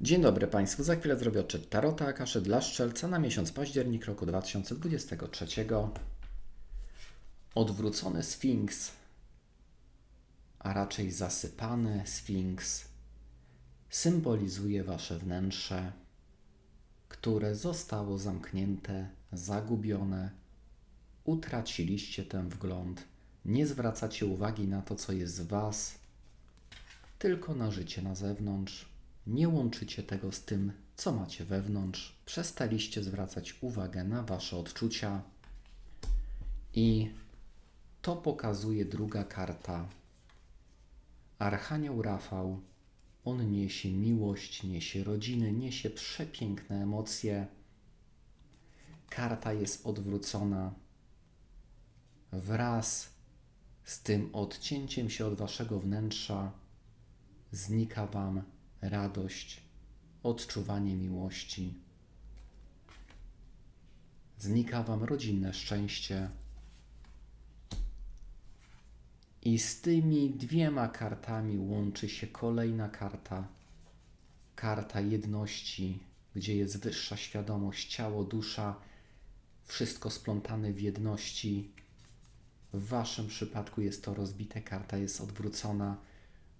Dzień dobry Państwu. Za chwilę zrobię odczyt Tarota Akaszy dla Szczelca na miesiąc październik roku 2023. Odwrócony Sfinks, a raczej zasypany Sfinks, symbolizuje Wasze wnętrze, które zostało zamknięte, zagubione. Utraciliście ten wgląd, nie zwracacie uwagi na to, co jest w Was, tylko na życie na zewnątrz. Nie łączycie tego z tym, co macie wewnątrz. Przestaliście zwracać uwagę na wasze odczucia. I to pokazuje druga karta. Archanioł Rafał. On niesie miłość, niesie rodziny, niesie przepiękne emocje. Karta jest odwrócona wraz z tym odcięciem się od waszego wnętrza znika Wam radość, odczuwanie miłości. Znika Wam rodzinne szczęście. I z tymi dwiema kartami łączy się kolejna karta. Karta jedności, gdzie jest wyższa świadomość, ciało, dusza, wszystko splątane w jedności. W Waszym przypadku jest to rozbite, karta jest odwrócona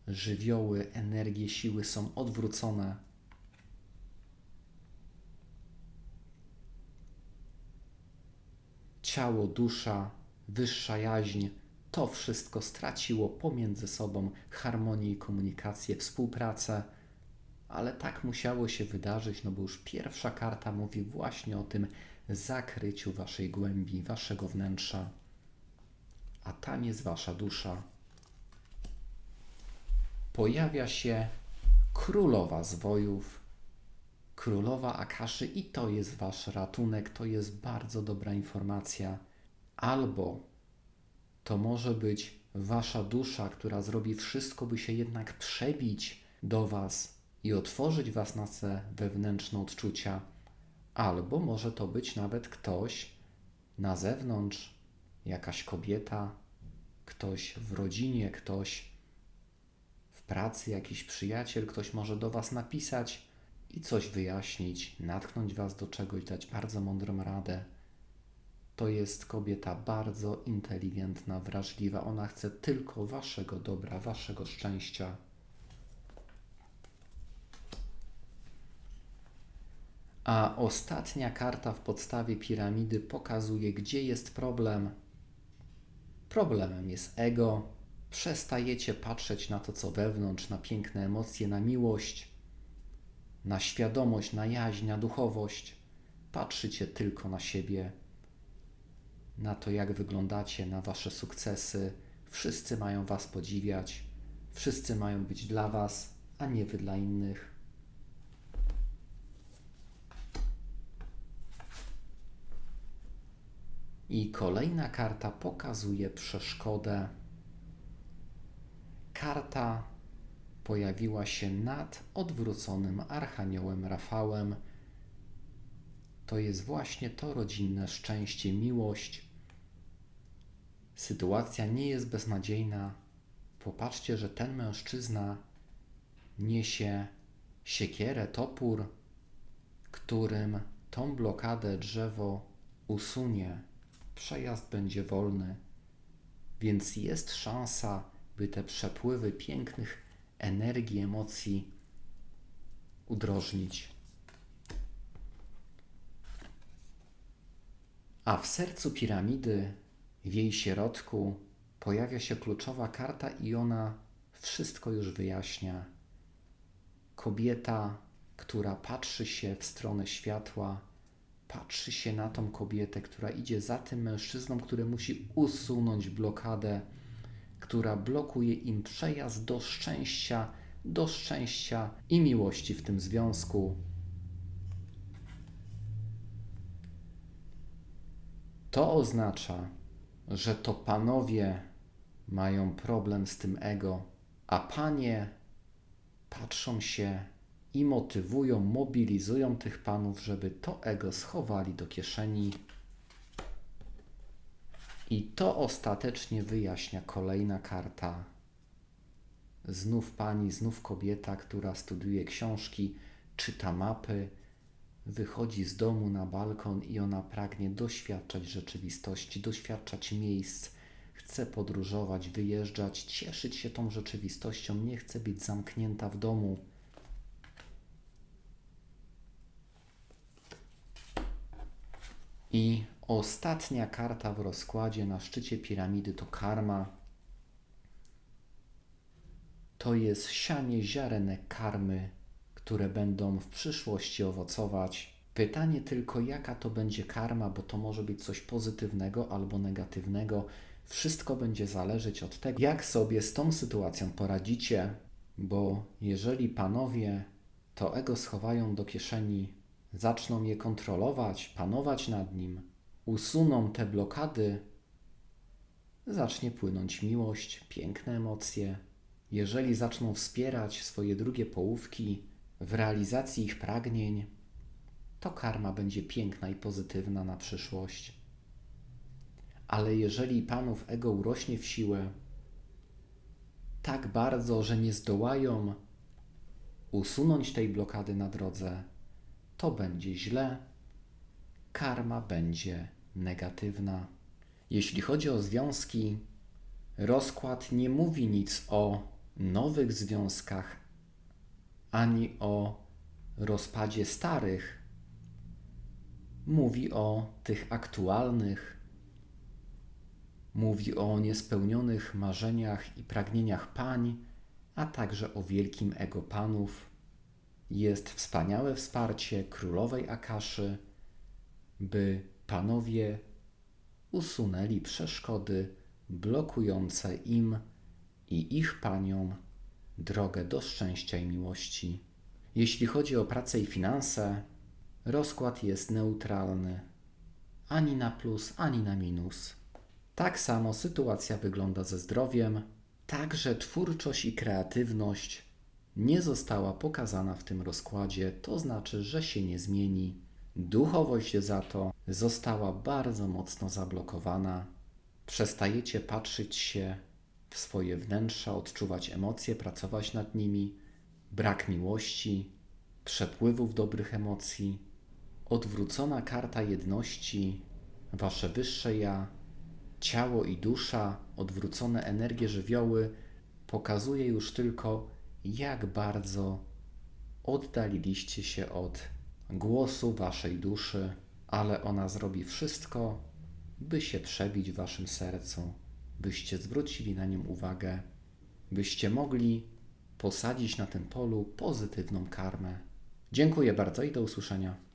żywioły, energie, siły są odwrócone. Ciało, dusza, wyższa jaźń, to wszystko straciło pomiędzy sobą harmonię komunikację, współpracę, ale tak musiało się wydarzyć, no bo już pierwsza karta mówi właśnie o tym zakryciu waszej głębi, waszego wnętrza, a tam jest wasza dusza pojawia się królowa zwojów, królowa Akaszy, i to jest wasz ratunek, to jest bardzo dobra informacja. Albo to może być wasza dusza, która zrobi wszystko, by się jednak przebić do was i otworzyć was na te wewnętrzne odczucia. Albo może to być nawet ktoś na zewnątrz, jakaś kobieta, ktoś w rodzinie, ktoś pracy jakiś przyjaciel, ktoś może do Was napisać i coś wyjaśnić, natknąć Was do czegoś, dać bardzo mądrą radę. To jest kobieta bardzo inteligentna, wrażliwa. Ona chce tylko Waszego dobra, Waszego szczęścia. A ostatnia karta w podstawie piramidy pokazuje, gdzie jest problem. Problemem jest ego, przestajecie patrzeć na to, co wewnątrz, na piękne emocje, na miłość, na świadomość, na jaźń, na duchowość. Patrzycie tylko na siebie, na to, jak wyglądacie, na wasze sukcesy. Wszyscy mają was podziwiać, wszyscy mają być dla was, a nie wy dla innych. I kolejna karta pokazuje przeszkodę karta pojawiła się nad odwróconym archaniołem Rafałem. To jest właśnie to rodzinne szczęście, miłość. Sytuacja nie jest beznadziejna. Popatrzcie, że ten mężczyzna niesie siekierę, topór, którym tą blokadę drzewo usunie. Przejazd będzie wolny, więc jest szansa by te przepływy pięknych energii, emocji udrożnić. A w sercu piramidy, w jej środku, pojawia się kluczowa karta i ona wszystko już wyjaśnia. Kobieta, która patrzy się w stronę światła, patrzy się na tą kobietę, która idzie za tym mężczyzną, który musi usunąć blokadę która blokuje im przejazd do szczęścia, do szczęścia i miłości w tym związku. To oznacza, że to panowie mają problem z tym ego, a panie patrzą się i motywują, mobilizują tych panów, żeby to ego schowali do kieszeni i to ostatecznie wyjaśnia kolejna karta. Znów pani, znów kobieta, która studiuje książki, czyta mapy, wychodzi z domu na balkon i ona pragnie doświadczać rzeczywistości, doświadczać miejsc, chce podróżować, wyjeżdżać, cieszyć się tą rzeczywistością, nie chce być zamknięta w domu. I ostatnia karta w rozkładzie na szczycie piramidy to karma. To jest sianie ziarenek karmy, które będą w przyszłości owocować. Pytanie tylko, jaka to będzie karma, bo to może być coś pozytywnego albo negatywnego. Wszystko będzie zależeć od tego, jak sobie z tą sytuacją poradzicie, bo jeżeli panowie to ego schowają do kieszeni, zaczną je kontrolować, panować nad nim, usuną te blokady, zacznie płynąć miłość, piękne emocje. Jeżeli zaczną wspierać swoje drugie połówki w realizacji ich pragnień, to karma będzie piękna i pozytywna na przyszłość. Ale jeżeli panów ego urośnie w siłę tak bardzo, że nie zdołają usunąć tej blokady na drodze, to będzie źle, karma będzie negatywna. Jeśli chodzi o związki, rozkład nie mówi nic o nowych związkach ani o rozpadzie starych. Mówi o tych aktualnych, mówi o niespełnionych marzeniach i pragnieniach pań, a także o wielkim ego panów. Jest wspaniałe wsparcie królowej Akaszy, by panowie usunęli przeszkody blokujące im i ich paniom drogę do szczęścia i miłości. Jeśli chodzi o pracę i finanse, rozkład jest neutralny ani na plus, ani na minus. Tak samo sytuacja wygląda ze zdrowiem, także twórczość i kreatywność nie została pokazana w tym rozkładzie, to znaczy, że się nie zmieni. Duchowość za to została bardzo mocno zablokowana. Przestajecie patrzeć się w swoje wnętrza, odczuwać emocje, pracować nad nimi, brak miłości, przepływów dobrych emocji, odwrócona karta jedności, wasze wyższe ja, ciało i dusza, odwrócone energie żywioły, pokazuje już tylko, jak bardzo oddaliliście się od głosu waszej duszy, ale ona zrobi wszystko, by się przebić w waszym sercu, byście zwrócili na nią uwagę, byście mogli posadzić na tym polu pozytywną karmę. Dziękuję bardzo i do usłyszenia.